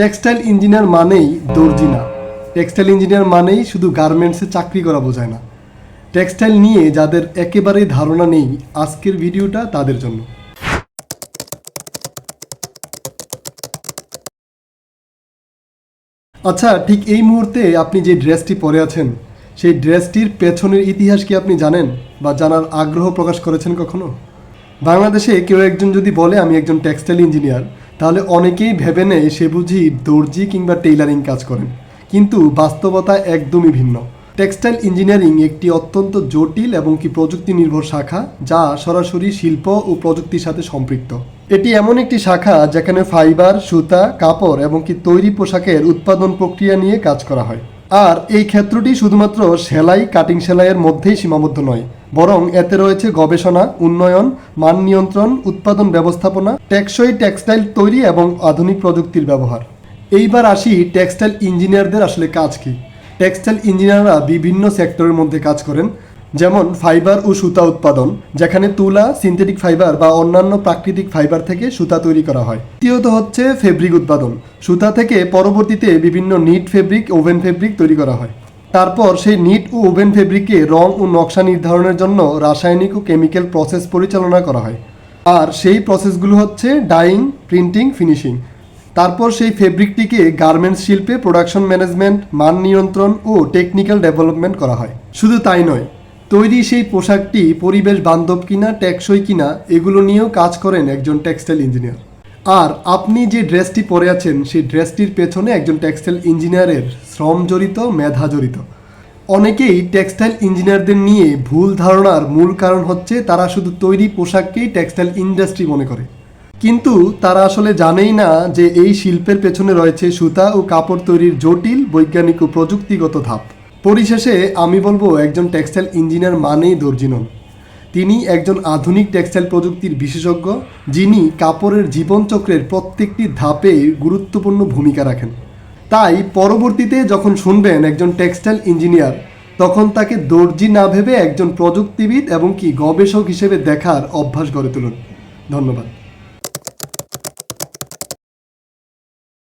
Textile engineer মানেই দর্জি না। টেক্সটাইল ইঞ্জিনিয়ার মানেই শুধু গার্মেন্টসে চাকরি করা বোঝায় না। টেক্সটাইল নিয়ে যাদের একেবারেই ধারণা নেই, আজকের ভিডিওটা তাদের জন্য। আচ্ছা ঠিক এই মুহূর্তে আপনি যে ড্রেসটি পরে আছেন, সেই ড্রেসটির পেছনের ইতিহাস কি আপনি জানেন বা জানার আগ্রহ প্রকাশ করেছেন কখনো? বাংলাদেশে কেউ একজন যদি বলে, আমি একজন টেক্সটাইল ইঞ্জিনিয়ার তাহলে অনেকেই ভেবে নেয় সে বুঝি দর্জি কিংবা টেইলারিং কাজ করেন। কিন্তু বাস্তবতা একদমই ভিন্ন। টেক্সটাইল ইঞ্জিনিয়ারিং একটি অত্যন্ত জটিল এবং কি প্রযুক্তি নির্ভর শাখা, যা সরাসরি শিল্প ও প্রযুক্তির সাথে সম্পৃক্ত। এটি এমন একটি শাখা যেখানে ফাইবার, সুতা, কাপড় এবং কি তৈরি পোশাকের উৎপাদন প্রক্রিয়া নিয়ে কাজ করা হয়। আর এই ক্ষেত্রটি শুধুমাত্র সেলাই কাটিং সেলাইয়ের মধ্যেই সীমাবদ্ধ নয় বরং এতে রয়েছে গবেষণা, উন্নয়ন, মান নিয়ন্ত্রণ, উৎপাদন ব্যবস্থাপনা, টেকসই টেক্সটাইল তৈরি এবং আধুনিক প্রযুক্তির ব্যবহার। এইবার আসি টেক্সটাইল ইঞ্জিনিয়ারদের আসলে কাজ কি। টেক্সটাইল ইঞ্জিনিয়াররা বিভিন্ন সেক্টরের মধ্যে কাজ করেন, যেমন ফাইবার ও সুতা উৎপাদন, যেখানে তুলা, সিনথেটিক ফাইবার বা অন্যান্য প্রাকৃতিক ফাইবার থেকে সুতা তৈরি করা হয়। তৃতীয়ত হচ্ছে ফেব্রিক উৎপাদন। সুতা থেকে পরবর্তীতে বিভিন্ন নিট ফেব্রিক, ওভেন ফেব্রিক তৈরি করা হয়। তারপর সেই নিট ও ওভেন ফেব্রিকে রং ও নকশা নির্ধারণের জন্য রাসায়নিক ও কেমিক্যাল প্রসেস পরিচালনা করা হয়। আর সেই প্রসেসগুলো হচ্ছে ডাইং প্রিন্টিং, ফিনিশিং। তারপর সেই ফেব্রিকটিকে গার্মেন্টস শিল্পে প্রোডাকশন ম্যানেজমেন্ট, মান নিয়ন্ত্রণ ও টেকনিক্যাল ডেভেলপমেন্ট করা হয়। শুধু তাই নয়, তৈরি সেই পোশাকটি পরিবেশ বান্ধব কিনা, টেকসই কিনা, এগুলো নিয়েও কাজ করেন একজন টেক্সটাইল ইঞ্জিনিয়ার। আর আপনি যে ড্রেসটি পরে আছেন, সেই ড্রেসটির পেছনে একজন টেক্সটাইল ইঞ্জিনিয়ারের শ্রম জড়িত, মেধা জড়িত। অনেকেই টেক্সটাইল ইঞ্জিনিয়ারদের নিয়ে ভুল ধারণার মূল কারণ হচ্ছে তারা শুধু তৈরি পোশাককেই টেক্সটাইল ইন্ডাস্ট্রি মনে করে। কিন্তু তারা আসলে জানেই না যে এই শিল্পের পেছনে রয়েছে সুতা ও কাপড় তৈরির জটিল, বৈজ্ঞানিক ও প্রযুক্তিগত ধাপ। পরিশেষে আমি বলব, একজন টেক্সটাইল ইঞ্জিনিয়ার মানেই দর্জি নন। তিনি একজন আধুনিক টেক্সটাইল প্রযুক্তির বিশেষজ্ঞ, যিনি কাপড়ের জীবনচক্রের প্রত্যেকটি ধাপে গুরুত্বপূর্ণ ভূমিকা রাখেন। তাই পরবর্তীতে যখন শুনবেন একজন টেক্সটাইল ইঞ্জিনিয়ার, তখন তাকে দর্জি না ভেবে একজন প্রযুক্তিবিদ এবং কি গবেষক হিসেবে দেখার অভ্যাস গড়ে তুলুন। ধন্যবাদ।